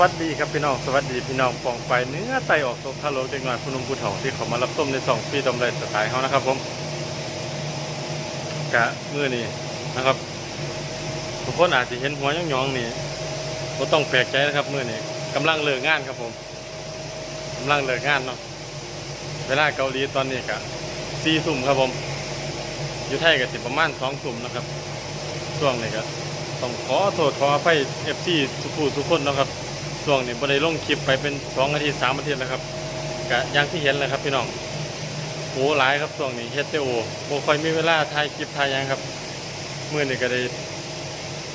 วัสดีครับพี่น้องสวัสดีพี่น้องปองไปเนื้อไตออกตรงทะโลเด็กน้อยผู้หนุ่มผู้เฒ่าที่เขามารับส้มในสองปีดำไรสไตล์เขานะครับผมกะเมื่อนี้นะครับทุกคนอาจจะเห็นหัวย่องๆนี่ก็ต้องแปลกใจนะครับเมื่อนี้กำลังเลิกงานครับผมกำลังเลิกงานเนาะเวลาเกาหลีตอนนี้กะสี่ทุ่มครับผมอยู่ไทยก็สิประมาณสองทุ่มนะครับช่วงนี้ก็ต้องขอโทษขออภัยเอฟซีทุกผู้ทุกคนนะครับ ช่วงนี้บ่ได้ลงคลิปไปเป็นสองอาทิตย์สามอาทิตย์แล้วครับกะอย่างที่เห็นเลยครับพี่น้องโอ้หลายครับช่วงนี้เฮ็ดแต่โอบ่ค่อยมีเวลาถ่ายคลิปถ่ายยังครับเมื้อนี้ก็ได้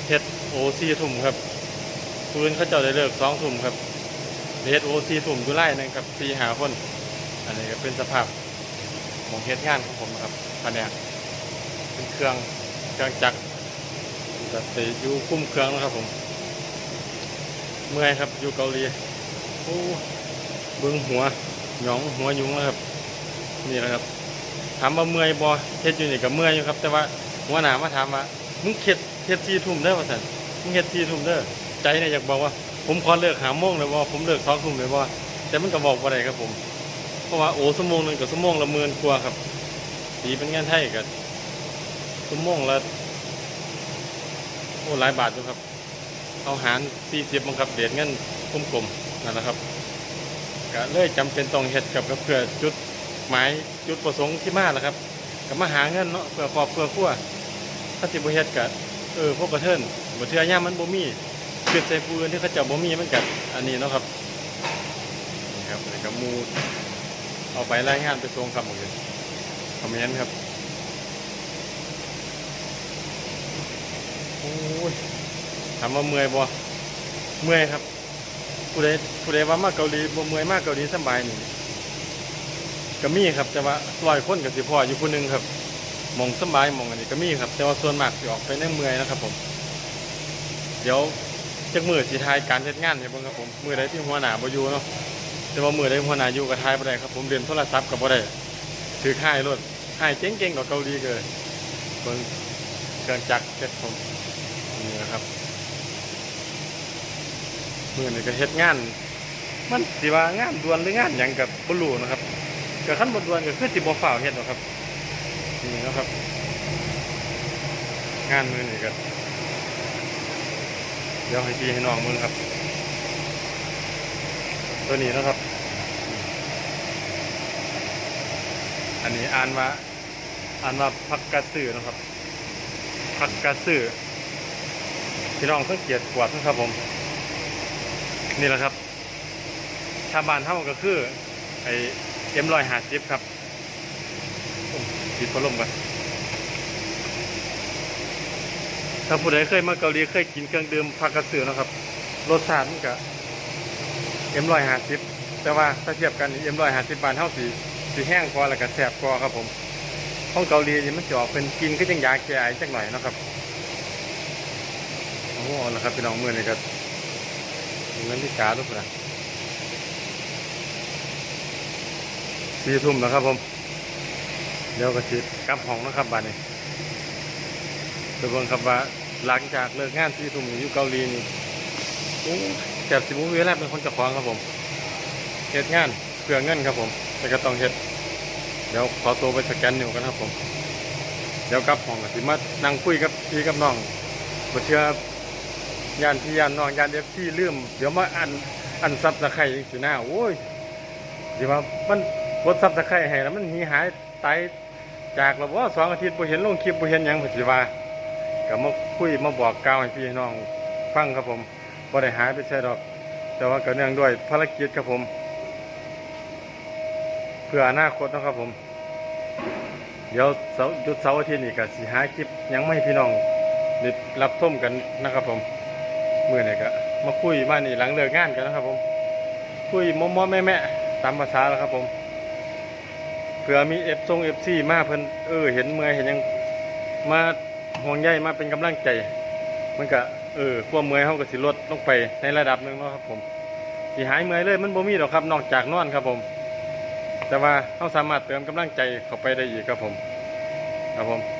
เฮ็ดโอซีทุ่มครับปืนเขาเจ้าได้เลิกสองทุ่มครับเฮ็ดโอซีทุ่มอยู่ไล่หนึงครับสี่หาคน อันนี้ก็เป็นสภาพของเฮ็ดงานของผมนะครับภายในเป็นเครื่องเครื่องจักรก็ไปอยู่คุ้มเครื่องนะครับผม เมื่อยครับอยู่เกาหลีโอ้เบิ้งหัวหยองหัวยุงแล้วครับ นี่แหละครับ ถามว่าเมื่อยบอเฮ็ดอยู่นี่กับเมื่อยอยู่ครับ แต่ว่าหัวหน้ามาถามว่ามึงเฮ็ดเฮ็ดสี่ทุ่มเด้อว่าสันมึงเฮ็ดสี่ทุ่มเด้อใจเนี่ยอยากบอกว่า ผมขอเลิกหาโมงเลยว่าผมเลิกสองทุ่มเลยว่าแต่มันก็บอกว่าอะไรครับผม เพราะว่าโอ้ชั่วโมงหนึ่งกับชั่วโมงละหมื่นกว่าครับตีเป็นงินไทยกับชั่วโมงละโอ้หลายบาทอยู่ครับ เอาหารสี่สิบบังคับเดชเงินกลมๆนั่นแหละครับก็เลยจำเป็นต้องเฮ็ดกับเพื่อจุดหมายจุดประสงค์ที่มาแหละครับก็มาหาเงินเนาะเพื่อครอบเพื่อครัวถ้าสิบเฮ็ดก็เออพวกกระเทินบ่เทือย่ามมันบ่มีเกิดใส่ผู้อื่นที่เขาจ้าบ่มีมันก็อันนี้เนาะครับนี่ครับก็หมูเอาไปรายงานไปส่งครับหมดเลยคอมเมนต์ครับโอ้ย ถามว่าเมื่อยบ่เมื่อยครับผู้ใดผู้ใดว่ามากเกาหลีบ่เมื่อยมากเกาหลีสบายนี่ก็มีครับ แต่ว่าร้อยคนกับสิพ่ออยู่ผู้หนึงครับมองสบายมองอันนี้ก็มีครับ แต่ว่าส่วนมากสิออกไปในเมื่อยนะครับ ผม เดี๋ยวจักมือสิทายการเฮ็ดงานให้เบิ่งครับผมมือใดที่หัวหน้าบ่อยู่เนาะแต่ว่ามือใดหัวหน้าอยู่ก็ทายบ่ได้ครับ ผมเรียนโทรศัพท์ก็บ่ได้ถือค่ายรถค่ายเจ๋งๆกว่าเกาหลีเกินเบิ่งเครื่องจักรเฮ็ดผมนี่นะครับ มือนี่ก็เฮ็ดงาน มันสิว่างานด่วนหรืองานหยังกับบ่รู้นะครับก็คันบ่ด่วนก็คือสิบ่ฟ้าเฮ็ดหรอกครับนี่นะครับ งานมือนี่ก็เดี๋ยวให้พี่ให้น้องมึงครับ ตัวนี้นะครับ อันนี้อ่านว่าอ่านว่าพักกระสือนะครับพักกระสือพี่น้องสังเกตขวดนะครับผม นี่แหละครับชาวบ้านเท่าก็คือ ไอเอ็มรอยหาซิฟครับปิดพัดลมกันถ้าผู้ใดเคยมาเกาหลีเคยกินเครื่องดื่มผักกระสือนะครับ รสชาติมันก็เอ็มรอยหาซิฟแต่ว่าถ้าเทียบกันเอ็มรอยหาซิบบานเท่าสีสีแห้งกว่าแล้วก็แสบกว่าครับผมของเกาหลีนี่มันจะออกเป็นกินก็ยังยาแก้ไอจักหน่อยนะครับโอ้โหนะครับพี่น้องเมือนี่ก็ เงินที่กาทุกคนสี่ทุ่มแล้วครับผมเดี๋ยวก็สิกลับห้องนะครับบ้านนี้ไปเบิงครับว่าหลังจากเลิกงานสี่ทุ่มอยู่เกาหลีนี่โอ้แสบสิบุเวลาเป็นคนจะคว้างครับผมเฮ็ดงานเพื่อเงินครับผมแต่ก็ต้องเฮ็ดเดี๋ยวขอตัวไปสแกนนิวกันครับผม เดี๋ยวกลับห้องก็สิมานั่งคุยกับพี่กับน้องบ่เชื่อ ยานพี่ยานน้องยานเอฟซีลืม เดี๋ยวมาอันอันซับตะไคร้ยังสิหน้าโอ้ยสิว่ามันกดซับตะไคร้ให้แล้วมันหนีหายตายจากแล้วว่าสองอาทิตย์บ่เห็นลงคลิปบ่เห็นหยังเพิ่นสิว่าก็มาคุยมาบอกกล่าวให้พี่น้องฟังครับผมบ่ได้หายไปใช่ดอก แต่ว่าก็เนื่องด้วยภารกิจครับผม เพื่ออนาคตนะครับผม เดี๋ยวเสาร์หยุดเสาร์อาทิตย์นี่ก็สิหาคลิปหยังไม่พี่น้องได้รับชมกันนะครับผม มื่อนี้ก็มาคุยมานี่หลังเลิกงานกันนะครับผม คุยมอมอแม่แม่ตามภาษาแล้วครับผมเผื่อมีเอฟทรงเอฟซีมาเพิ่นเออ เห็นเมื่อยเห็นยังมาห่วงใยมาเป็นกำลังใจ มันก็เออความเมื่อยเขาก็สิลดลงไปในระดับหนึ่งเนาะครับผมสิหายเมื่อยเลย มันบ่มีหรอกครับ นอกจากนอนครับผม แต่ว่าเขาสามารถเติมกำลังใจเข้าไปได้อีกครับผม ครับผม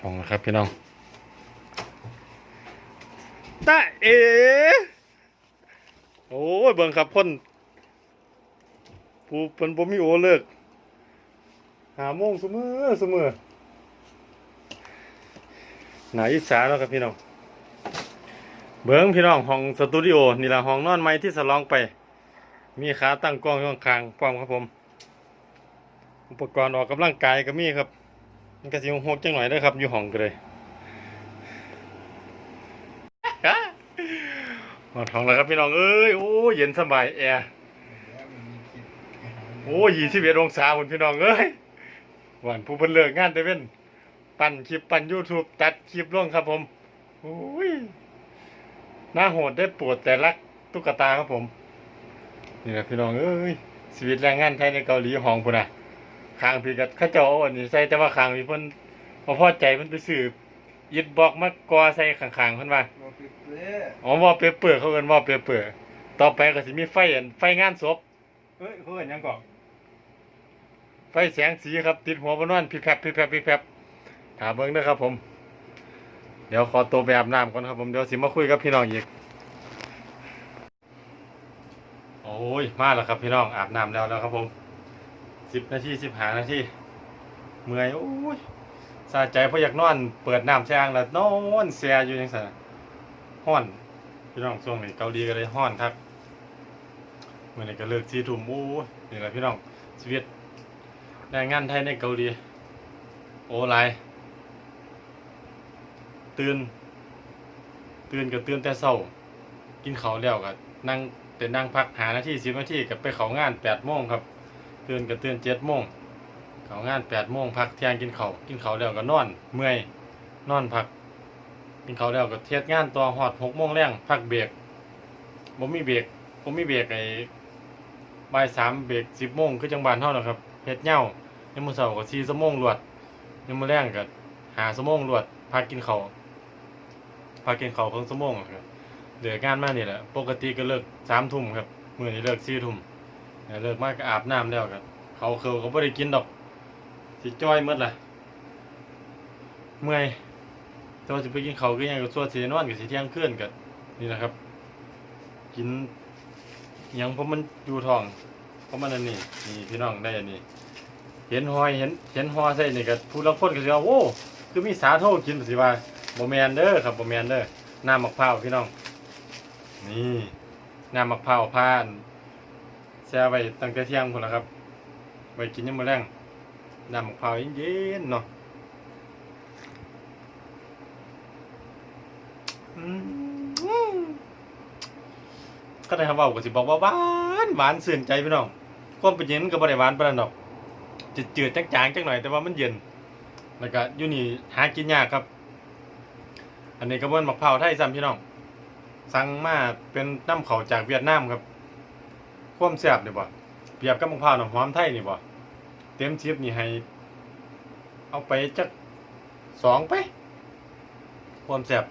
ทองแล้วครับพี่น้องตาเอโอ้ยเบิ่งครับพ่นผู้เพิ่นบ่มีโอเลิกหาโมงเสมอเสมอหนาอิสาแล้วครับพี่น้อง เบิ่งพี่น้องห้องสตูดิโอนี่แหละห้องนอนใหม่ที่สลองไป มีขาตั้งกล้องอยู่ข้างๆพร้อมครับผม อุปกรณ์ออกกำลังกายก็มีครับ มันก็สิหกจังหน่อยด้อครับ อยู่ห้องก็เลยหอดห้องแล้วครับพี่น้องเอ้ยโอ้เย็นสบายแอร์โอ้ยี่สิบเอ็ดองศาคุณพี่น้องเอ้ยหวานผู้เพิ่นเลิกงานแต่เว้นปั่นคลิปปั่นยูทูบตัดคลิปลงครับผมโอ้ยหน้าโหดได้ปวดแต่รักตุ๊กตาครับผม นี่แหละพี่น้องเอ้ยชีวิตแรงงานไทยในเกาหลีห้องพุ่นน่ะ คางพี่กับเข้าเจ้าเอาอันนี้ใส่แต่ว่าคางพี่เพิ่นบ่พอใจมันไปสืบยึดบล็อกมากอใส่ข้างๆเพิ่นว่าบ่ปิดเด้ออ๋อวอลเปเปอร์เขาเอิ้นวอลเปเปอร์ต่อไปก็สิมีไฟอันไฟงานศพเอ้ยเขาเอิ้นหยังก่อนไฟแสงสีครับ ติดหัวบนนอนพี่แพบพี่แพบพี่แพบถามเบิ่งเด้อครับผม เดี๋ยวขอตัวไปอาบน้ำก่อนครับผมเดี๋ยวสิมาคุยกับพี่น้องอีก โอ้ยมาแล้วครับพี่น้องอาบน้ำแล้วแล้วครับผม สิบนาทีสิบห้านาทีเมื่อยโอ้ยสาใจเพราะอยากนอน เปิดน้ำแช่างแล้วนอนแช่อยู่ยังไงห้อนพี่น้องช่วงนี้เกาหลีก็เลยห้อนครับเมื่อนี้ก็เลิกสี่ทุ่มโอ้ยนี่แหละพี่น้องชีวิตแรงงานไทยในเกาหลีโอ้หลายตื่นตื่นก็ตื่นแต่เช้ากินเขาแล้วก็นั่งเป็นนั่งพักหานาทีสิบนาทีก็ไปเขางานแปดโมงครับ ตื่นก็ตื่นเจ็ดโมงเขางานแปดโมงพักเที่ยงกินข้าวกินข้าวแล้วก็นอน เมื่อยนอนพัก กินข้าวแล้วก็เทศงานต่อหอดหกโมงแรงพักเบรกบ่มีเบรกบ่มีเบรกไอ้บ่ายสามเบรกสิบโมงคือจังบานเท่านะครับเฮ็ดเหย้ายังมื้อเช้าก็สี่สมงรวดยังมื้อแรงก็ห้าชั่วโมงรวดพักกินข้าวพักกินข้าวเพิ่งชั่วโมงครับเหลืองานมานี่แหละปกติก็เลิกสามทุ่มครับมื้อนี้เลิกสี่ทุ่ม เนี่ยเลิกมาก็อาบน้ำแล้วครับเขาเคิวก็บ่ได้กินดอกสิจ้อยมดล่ะเมื่อยแต่ว่าจะไปกินเขาก็ยังกับส่วนสีนอนกับสีเที่ยงเคลื่อนกับนี่แหละครับ กินยังเพราะมันอยู่ท้องเพราะมันอันนี้นี่พี่น้องได้อันนี้ เห็นหอยเห็นเห็นหอใส่นี่กับผู้ละคนก็สิว่าโอ้คือมีสาโทกินสิว่าบ่แมนเด้อครับบ่แมนเด้อน้ำมะพร้าวพี่น้อง นี่น้ำมะพร้าวพาน แช่ไว้ตั้งแต่เที่ยงพุ่นละครับ ไว้กินยามมื้อแลงนำมะพร้าวเย็นๆเนาะก็ได้คำเว่าก็สิบอกว่าหวานหวานสื่นใจพี่น้องความเป็นเย็นมันก็บ่ได้หวานปานนั้นดอกจืดจืดจางๆจังหน่อยแต่ว่ามันเย็น แล้วก็อยู่นี่หากินยากครับ อันนี้ก็บ่นมะพร้าวไทยซ้ำพี่น้อง สั่งมาเป็นน้ำเขาจากเวียดนามครับ ความแซ่บนี่บ่เปรียบกับมะพร้าวน้ำหอมไทยนี่บ่เต็มชิปนี่ให้ เอาไปจักสองไป ความแซ่บ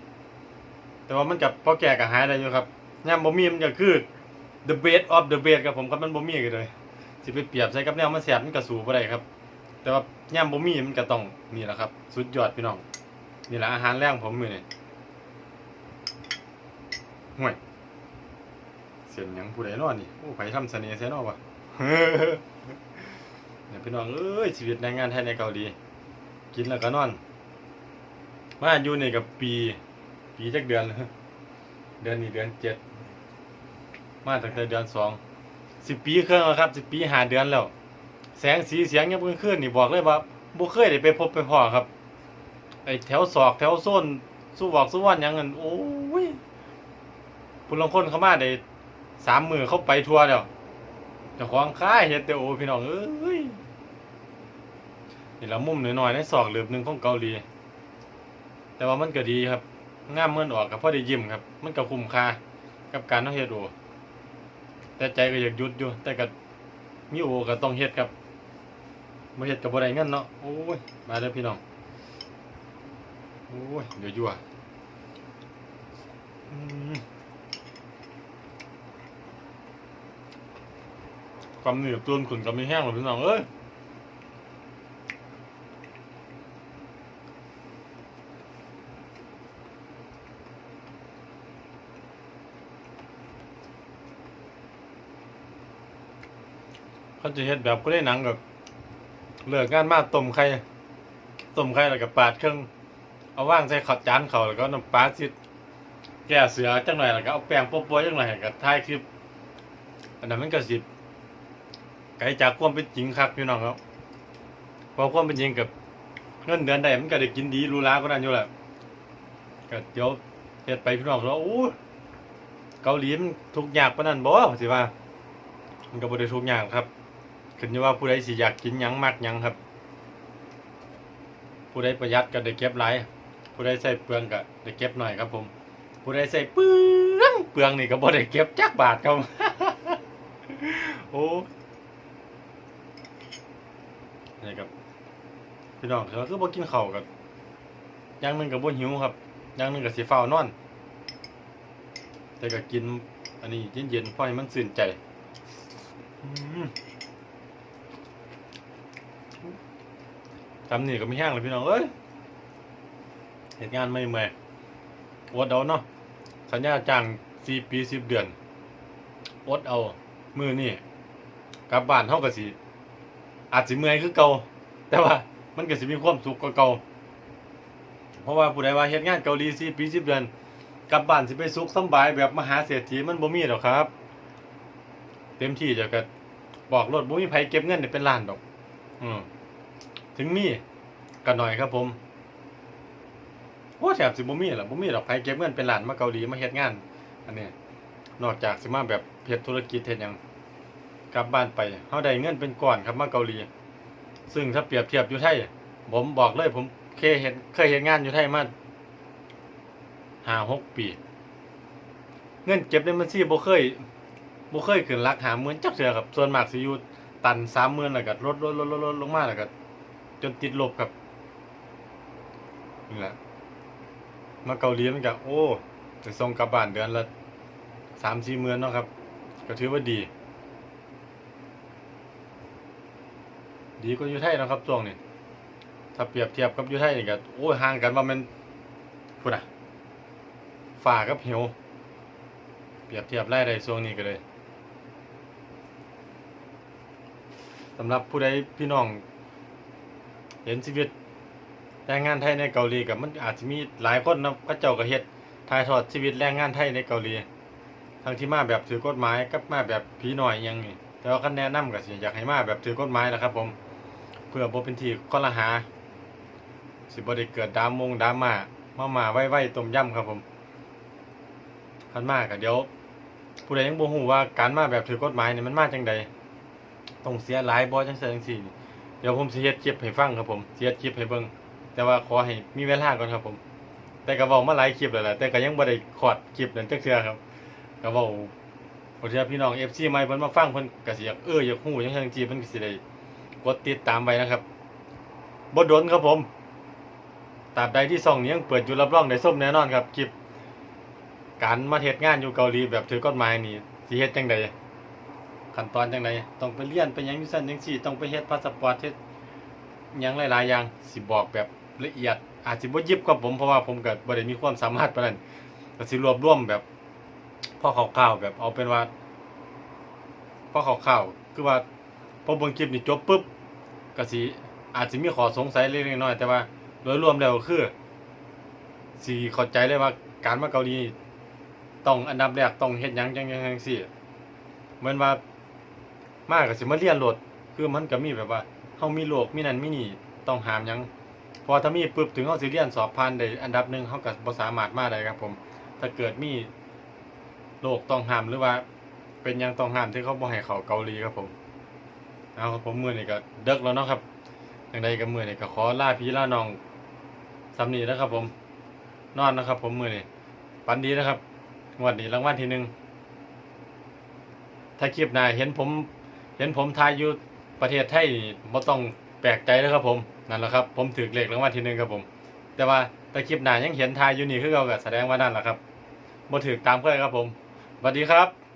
แต่ว่ามันกับพอแก่กับหายได้อยู่ครับย่ามบ่มีมันก็คือ the best of the best ครับผมครับมันบ่มีกันเลยสิไปเปรียบใส่กับแนวมันแสบมันก็สู้บ่ได้ครับ แต่ว่าย่ามบ่มีมันก็ต้องนี่แหละครับ สุดยอดพี่น้อง นี่แหละอาหารแรงผมมือนี้ห่วย สียนหยังผู้ใดเนาะนี่โอ้ไผทำเสน่ห์แซ่เนาะวะเนี่ยพี่น้องเอ้ยชีวิตแรงงานไทยในเกาหลีกินแล้วก็นอนมาอยู่นี่กับปี ปีจักเดือนแล้วเดือนนี้เดือนเจ็ดมาตั้งแต่เดือนสองสิบปีเครื่องแล้วครับสิบปีหาเดือนแล้ว แสงสีเสียงยังเพิ่งขึ้นนี่บอกเลยว่าบ่เคยได้ไปพบไปพอครับไอแถวศอกแถวโซนสู้บอกสู้วันหยังเงินโอ้ยผู้ลางคนเขามาได้ สามมือเข้าไปทัวร์แล้วเจ้าของค่ายเฮ็ดแต่โอพี่น้องเอ้ยนี่ละมุมน้อยๆในศอกเหลือบหนึ่งของเกาหลี แต่ว่ามันก็ดีครับง่ามเมื่อนออกกับพ่อได้ยิ้มครับ มันก็คุ้มค่ากับการต้องเฮ็ดโอแต่ใจก็อยากหยุดอยู่ แต่ก็มีโอก็ต้องเฮ็ดครับบ่เฮ็ดก็บ่ได้เงินเนาะโอ้ยมาเด้อพี่น้องโอ้ยเดี๋ยวยั่วอืม กำหนีบตัวขึ้นกำไม่แห้งหรอกพี่น้องเอ้ยเขาจะเห็นแบบก็ได้หนังกับเลือกงานมากต้มไข่ต้มไข่แล้วก็ปาดเครื่องเอาว่างใส่ขัดจานเขาแล้วก็น้ำปลาซิดแก้เสือจังหน่อยแล้วก็เอาแปรงโป๊ะๆจังหน่อยก็ท้ายคลิปอันนั้นมันก็สิบ ไกลจากความเป็นจริงครับพี่น้องครับพราะความเป็นจริงกับเงินเดือนใดมันก็ได้กินดีรู้ล้าก็นั่นอยู่แหละก็เดี๋ยวเฮ็ดไปพี่น้องแล้วโอ้เกาหลีมันทุกข์ยากปานนั้นบ่สิว่า มันก็บ่ได้ทุกข์ยากครับขึ้นอยู่ว่าผู้ใดสิอยากกินหยังมักหยังครับ ผู้ใดประหยัดก็ได้เก็บหลายผู้ใดใส่เปลืองก็ได้เก็บหน่อยครับ ผม ผู้ใดใส่เปลืองเปลืองนี่ก็บ่ได้เก็บจักบาทครับโอ้ นี่ครับพี่น้องเขาคือบ่กินข้าวกับอย่างหนึงก็บ่หิวครับ อย่างหนึงก็สิเฝ้านอน แต่ก็กิน อันนี้เย็นๆพราะให้มันสื่นใจอืมจำนี่ก็ไม่แห้งเลยพี่น้องเอ้ยเหตุงานไม่เมื่อยอดเอาเนาะสัญญาจ้างสี่ปีสิบเดือนอดเอา มือนี่กลับบ้านเท่ากับสิ อาจสิเมื่อยคือเก่าแต่ว่ามันก็สิมีความสุขกว่าเก่าเพราะว่าผู้ใดว่าเฮ็ดงานเกาหลีสี่ปีสิบเดือนกลับบ้านสิไปสุขสบายแบบมหาเศรษฐีมันบ่มีหรอกครับ เต็มที่จะก็บอกรถบ่มีไผเก็บเงินเป็นล้านดอก อืมถึงมีก็หน่อยครับผมโอ้แถบสิบ่มีล่ะบ่มีดอกไผเก็บเงินเป็นล้านมาเกาหลีมาเฮ็ดงาน อันนี้นอกจากสิมาแบบเฮ็ดธุรกิจเฮ็ดหยัง กลับบ้านไปเฮาได้เงินเป็นก้อนครับมาเกาหลี ซึ่งถ้าเปรียบเทียบอยู่ไทยผมบอกเลยผมเคยเห็นเคยเฮ็ดงานอยู่ไทยมาห้าหกปี เงินเก็บในบัญชีบ่เคยบ่เคยขึ้นหลักหาหมื่นจักเทื่อครับส่วนมากสิอยู่ตัน30,000แล้วก็ลดลดลดลดลดลงมาแล้วก็จนติดลบครับนี่แหละมาเกาหลีมันก็โอ้จะส่งกลับบ้านเดือนละสามสี่หมื่นเนาะครับ ก็ถือว่าดี ดีกว่าอยู่ไทยนะครับช่วงนี้ถ้าเปรียบเทียบกับอยู่ไทยนี่ก็โอ้ยห่างกันว่ามันพูดอะฝ่ากับเหวเปรียบเทียบไล่ได้ช่วงนี้ก็เลยสำหรับผู้ใดพี่น้อง เห็นชีวิตแรงงานไทยในเกาหลีกับมันอาจจะมีหลายคนนะพระเจ้าก็เฮ็ดถ่ายทอดชีวิตแรงงานไทยในเกาหลีทั้งที่มาแบบถือกฎหมายกับมาแบบผีหน่อยอยังนี่แต่ว่าคันแนะนำก็สิอยากให้มาแบบถือกฎหมายนะครับผม เพื่อบ่เป็นที่ข้อละหา สิบ่ได้เกิดดามงดาม่ามามาไว้ๆต้มยำครับผมคันมาก็เดี๋ยว ผู้ใดยังบ่ฮู้ว่าการมาแบบถือกฎหมายนี่มันมาจังใดต้องเสียหลายบ่จังซั่นจังซี่เดี๋ยวผมสิเฮ็ดคลิปให้ฟังครับผมสิเฮ็ดคลิปให้เบิ่งแต่ว่าขอให้มีเวลาก่อนครับผม แต่ก็เว้ามาหลายคลิปแล้วแหละแต่ก็ยังบ่ได้ขอดคลิปนั้นจักเทื่อครับก็เว้าบ่เทื่อพี่น้อง FC ใหม่เพิ่นมาฟังเพิ่นก็สิอยากเอออยากฮู้จังซั่นจังซี่เพิ่นก็สิได้ กดติดตามไว้นะครับบ่โดนครับผมตราบใดที่ช่องนี้ยังเปิดอยู่รับรองได้ส้มแน่นอนครับคลิปการมาเฮ็ดงานอยู่เกาหลีแบบถือกฎหมายนี่สิเฮ็ดจังไดขั้นตอนจังไดต้องไปเรียนไปยังยูซันจังซี่ต้องไปเฮ็ดพาสปอร์ตเฮ็ดยังหลายๆอย่างสิบอกแบบละเอียด อาจสิบ่ยิบกับผมเพราะว่าผมก็บ่ได้มีความสามารถปานนั้นก็สิรวบรวมแบบพ่อคร่าวๆแบบเอาเป็นว่าพ่อคร่าวๆคือว่าพอเบิ่งคลิปนี้จบปุ๊บ ก็สิอาจสิมีข้อสงสัยเล็กๆน้อยๆแต่ว่าโดยรวมแล้วคือสิเข้าใจเลยว่าการมาเกาหลีต้องอันดับแรกต้องเฮ็ดหยังจังๆจังซี่เหมือนว่ามากก็สิมาเรียนโลดคือมันก็มีแบบว่าเฮามีโรคมีนั่นมีนี่ต้องหามหยังพอถ้ามีปุ๊บถึงเฮาสิเรียนสอบผ่านได้อันดับหนึ่งเฮาก็บ่สามารถมาได้ครับผม ถ้าเกิดมีโรคต้องห้ามหรือว่า เป็นยังต้องห้ามที่เขาบ่ให้เข้าเกาหลีครับผม เอาครับผมมือนี้ก็เดึกแล้วเนาะครับจังใดก็มือนี้ก็ขอล่าพี่ล่าน้องสำนี้นะครับ ผม นอนนะครับ ผมมือนี้ฝันดีนะครับงวดนี้รางวัลที่หนึ่งถ้าคลิปหน้าเห็นผม เห็นผมทายอยู่ประเทศไทยนี่ต้องแปลกใจแล้วครับ ผมนั่นแหละครับ ผมถือเลขรางวัลที่หนึ่งครับผม แต่ว่าแต่คลิปหน้ายังเห็นทายอยู่นี่คือเราก็แสดงว่านั่นแหละครับบ่ถือตามเคยครับผมสวัสดีครับ